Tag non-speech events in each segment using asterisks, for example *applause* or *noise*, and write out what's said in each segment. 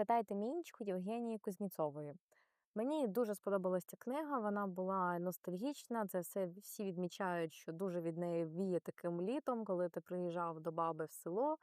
Спитайте Мінічку Євгенії Кузніцової. Мені дуже сподобалась ця книга, вона була ностальгічна. Це все всі відмічають, що дуже від неї віє таким літом, коли ти приїжджав до баби в село,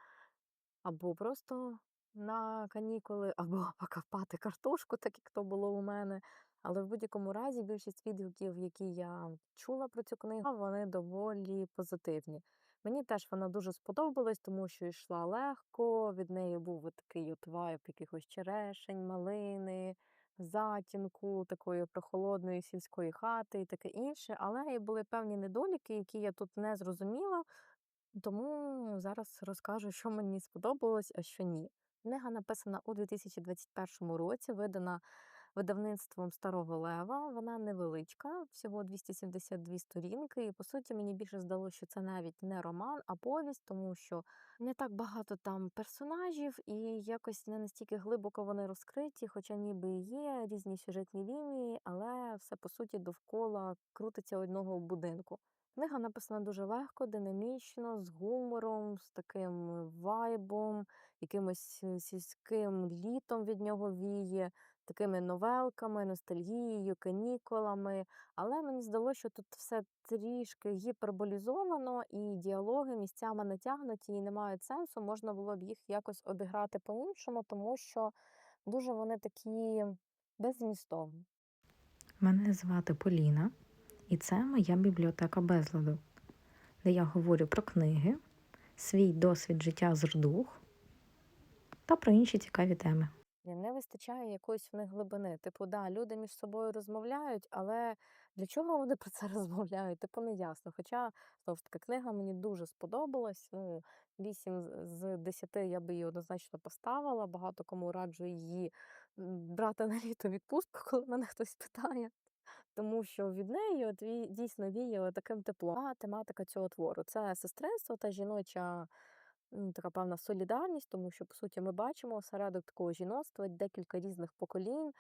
або просто на канікули, або *laughs* покопати картошку, так як то було у мене. Але в будь-якому разі більшість відгуків, які я чула про цю книгу, вони доволі позитивні. Мені теж вона дуже сподобалась, тому що йшла легко, від неї був такий от вайб якихось черешень, малини, затінку, такої прохолодної сільської хати і таке інше. Але і були певні недоліки, які я тут не зрозуміла. Тому зараз розкажу, що мені сподобалось, а що ні. Книга написана у 2021 році, видана видавництвом Старого Лева. Вона невеличка, всього 272 сторінки. І по суті, мені більше здалося, що це навіть не роман, а повість, тому що не так багато там персонажів, і якось не настільки глибоко вони розкриті, хоча ніби і є різні сюжетні лінії, але все по суті довкола крутиться одного будинку. Книга написана дуже легко, динамічно, з гумором, з таким вайбом, якимось е, сільським літом від нього віє, такими новелками, ностальгією, канікулами. Але мені здалося, що тут все трішки гіперболізовано, і діалоги місцями натягнуті і не мають сенсу. Можна було б їх якось обіграти по-іншому, тому що дуже вони такі беззмістовні. Мене звати Поліна, і це моя бібліотека безладу, де я говорю про книги, свій досвід життя з рдух та про інші цікаві теми. Вистачає якоїсь в них глибини. Типу, да, люди між собою розмовляють, але для чого вони *laughs* про це розмовляють? Типу, не ясно. Хоча, знову ж таки, книга мені дуже сподобалась. Ну, 8 з 10 я би її однозначно поставила. Багато кому раджу її брати на літо відпустку, коли мене хтось питає. Тому що від неї от дійсно віє таким теплом. А тематика цього твору це сестринство та жіноча така певна солідарність, тому що, по суті, ми бачимо осередок такого жіноцтва, декілька різних поколінь,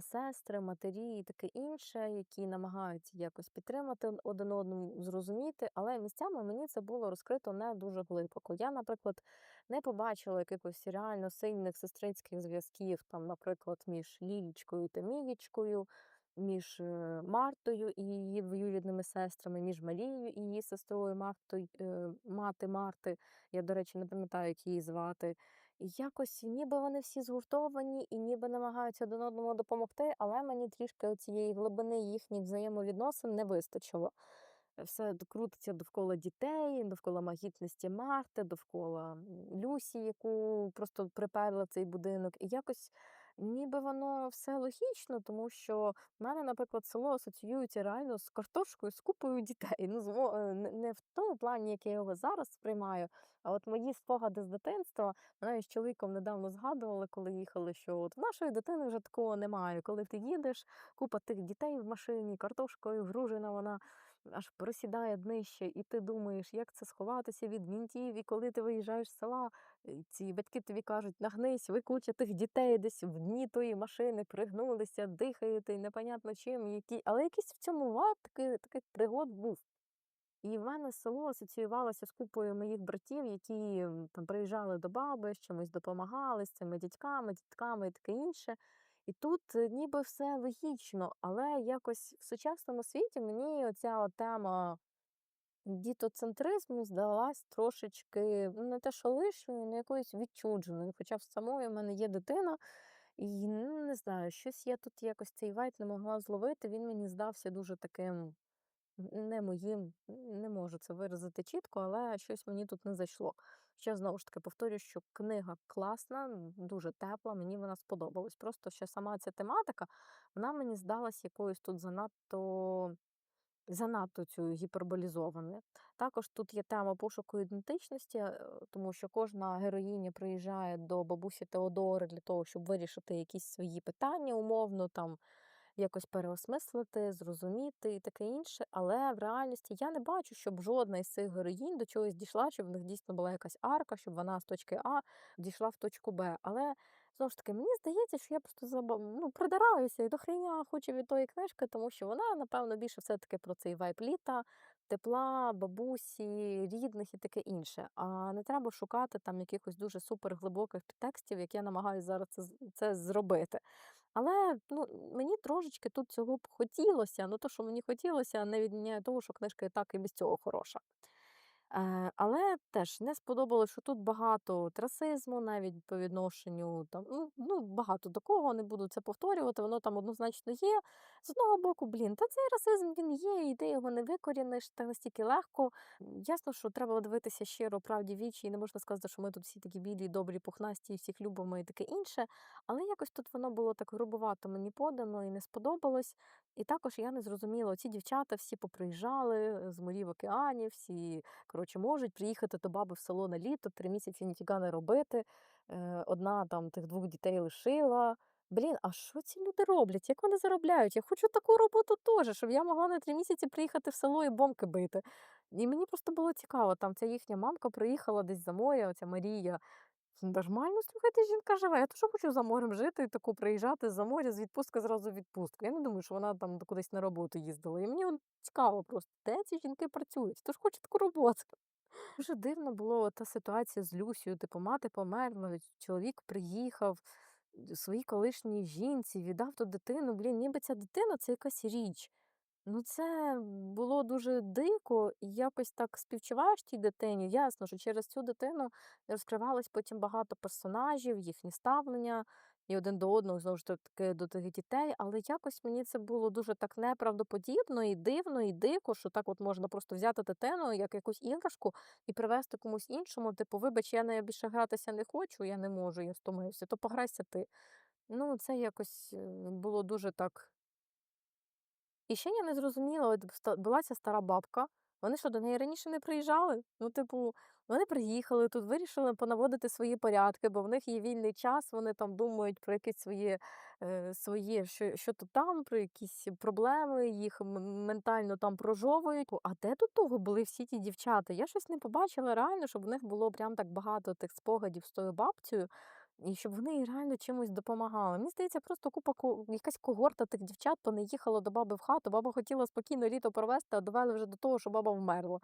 сестри, матері і таке інше, які намагаються якось підтримати один одному, зрозуміти, але місцями мені це було розкрито не дуже глибоко. Я, наприклад, не побачила якихось реально сильних сестринських зв'язків, там, наприклад, між Лілічкою та Мієчкою між е, Мартою і її двоюрідними сестрами, між Марією і її сестрою Мартою, е, мати Марти. Я, до речі, не пам'ятаю, як її звати. І якось ніби вони всі згуртовані і ніби намагаються один одному допомогти, але мені трішки цієї глибини їхніх взаємовідносин не вистачило все крутиться довкола дітей, довкола магітності Марти, довкола Люсі, яку просто приперли в цей будинок. І якось ніби воно все логічно, тому що в мене, наприклад, село асоціюється реально з картошкою, з купою дітей. Ну, е, Не в тому плані, як я його зараз сприймаю, а от мої спогади з дитинства, навіть з чоловіком недавно згадували, коли їхали, що от в нашої дитини вже такого немає. Коли ти їдеш, купа тих дітей в машині, картошкою гружена вона аж просідає днище, і ти думаєш, як це сховатися від мінтів, і коли ти виїжджаєш з села, е, ці батьки тобі кажуть, нагнись, ви куча тих дітей десь в дні тої машини пригнулися, дихаєте, непонятно чим, які. але якийсь в цьому вайб такий, такий пригод був. І в мене село асоціювалося з купою моїх братів, які там приїжджали до баби, чимось допомагали з цими дітьками, дітками і таке інше. І тут е, ніби все логічно, але якось в сучасному світі мені оця тема дітоцентризму здалась трошечки ну, не те, що лишньою, але якоюсь відчудженою. Хоча в самої в мене є дитина, і ну, не знаю, щось я тут якось цей вайт не могла зловити. Він мені здався дуже таким не моїм, не можу це виразити чітко, але щось мені тут не зайшло. Ще знову ж таки повторюю, що книга класна, дуже тепла, мені вона сподобалась. Просто що сама ця тематика, вона мені здалась якоюсь тут занадто. Занадто цю гіперболізованою. Також тут є тема пошуку ідентичності, е, тому що кожна героїня приїжджає до бабусі Теодори для того, щоб вирішити якісь свої питання умовно, там якось переосмислити, зрозуміти і таке інше. Але в реальності я не бачу, щоб жодна із цих героїнь до чогось дійшла, щоб в них дійсно була якась арка, щоб вона з точки А дійшла в точку Б. Але знову ж таки, мені здається, що я просто забав... ну, придираюся і до хріня хочу від тої книжки, тому що вона, напевно, більше все-таки про цей вайп літа. тепла, бабусі, рідних і таке інше. А не треба шукати там якихось дуже суперглибоких підтекстів, як я намагаюся зараз це, це зробити. Але ну, мені трошечки тут цього б хотілося. Ну, то, що мені хотілося, не відміняє того, що книжка і так і без цього хороша. Е, але теж не сподобалось, що тут багато от расизму, навіть по відношенню там, ну, ну, багато до кого, не буду це повторювати, воно там однозначно є. З одного боку, блін, та цей расизм він є, і ти його не викоріниш так настільки легко. Ясно, що треба дивитися щиро правді вічі, і не можна сказати, що ми тут всі такі білі, добрі, пухнасті, і всіх любимо і таке інше. Але якось тут воно було так грубовато мені подано і не сподобалось. І також я не зрозуміла, ці дівчата всі поприїжджали е, з морів океанів, всі коротше, можуть приїхати до баби в село на літо, три місяці ніфіга не робити. Е, Одна там тих двох дітей лишила. Блін, а що ці люди роблять? Як вони заробляють? Я хочу таку роботу теж, щоб я могла на три місяці приїхати в село і бомки бити. І мені просто було цікаво, там ця їхня мамка приїхала десь за море, оця Марія. Нормально, слухайте, жінка живе. Я теж хочу за морем жити таку приїжджати за моря з відпустки зразу в відпустку. Я не думаю, що вона там кудись на роботу їздила. І мені цікаво просто, де ці жінки працюють? Хто ж хоче таку роботу? *laughs* Дуже дивно було та ситуація з Люсією. Типу, мати померла, чоловік приїхав своїй колишній жінці, віддав ту дитину. Блін, ніби ця дитина це якась річ. Ну, це було дуже дико, і якось так співчуваєш тій дитині. Ясно, що через цю дитину розкривалось потім багато персонажів, їхні ставлення і один до одного, знову ж таки, до тих дітей. Але якось мені це було дуже так неправдоподібно і дивно, і дико, що так от можна просто взяти дитину, як якусь іграшку, і привезти комусь іншому. Типу, вибач, я нею більше гратися не хочу, я не можу, я стомився, то пограйся ти. Ну, це якось е, було дуже так. І ще я не зрозуміла, от була ця стара бабка. Вони що, до неї раніше не приїжджали? Ну, типу, вони приїхали тут, вирішили понаводити свої порядки, бо в них є вільний час, вони там думають про якесь своє, е, своє що, що то там, про якісь проблеми, їх ментально там прожовують. А де до того були всі ті дівчата? Я щось не побачила реально, щоб в них було прям так багато тих спогадів з тою бабцею. І щоб вони реально чимось допомагали. Мені здається, просто купа якась когорта тих дівчат понаїхала до баби в хату. Баба хотіла спокійно літо провести, а довели вже до того, що баба вмерла.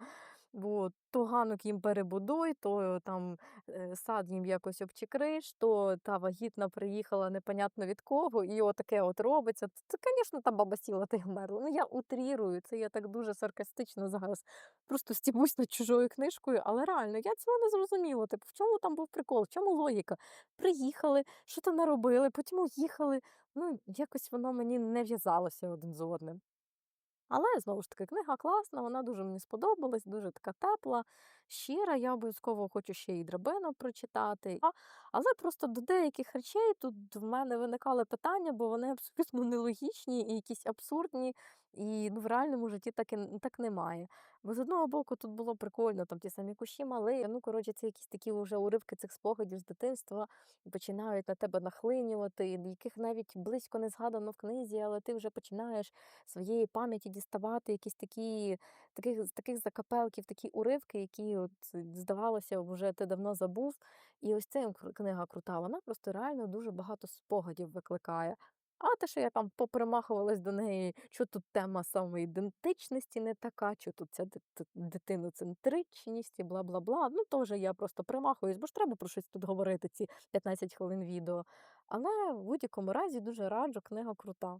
Бо то ганок їм перебудуй, то там е, сад їм якось обчекриш, то та вагітна приїхала непонятно від кого, і отаке от робиться. Це, звісно, та баба сіла й вмерла. Ну я утрірую, це я так дуже саркастично зараз просто стібусь над чужою книжкою, але реально я цього не зрозуміла. Типу, в чому там був прикол, в чому логіка? Приїхали, що то наробили, потім уїхали. Ну, якось воно мені не в'язалося один з одним. Але знову ж таки, книга класна, вона дуже мені сподобалась, дуже така тепла, щира. Я обов'язково хочу ще й драбину прочитати. Але просто до деяких речей тут в мене виникали питання, бо вони абсолютно *laughs* нелогічні і якісь абсурдні, і ну, в реальному житті так, і, так немає. Бо з одного боку тут було прикольно, там ті самі кущі мали. Ну, коротше, це якісь такі вже уривки цих спогадів з дитинства починають на тебе нахлинювати, яких навіть близько не згадано в книзі, але ти вже починаєш своєї пам'яті діставати якісь такі, таких, таких закапелків, такі уривки, які, от, здавалося, вже ти давно забув. І ось ця книга крута, вона просто реально дуже багато спогадів викликає. А те, що я там попримахувалась до неї, що тут тема самоідентичності не така, що тут ця дитиноцентричність і бла бла бла. Ну, теж я просто примахуюсь, бо ж треба про щось тут говорити, ці 15 хвилин відео. Але в будь-якому разі дуже раджу, книга крута.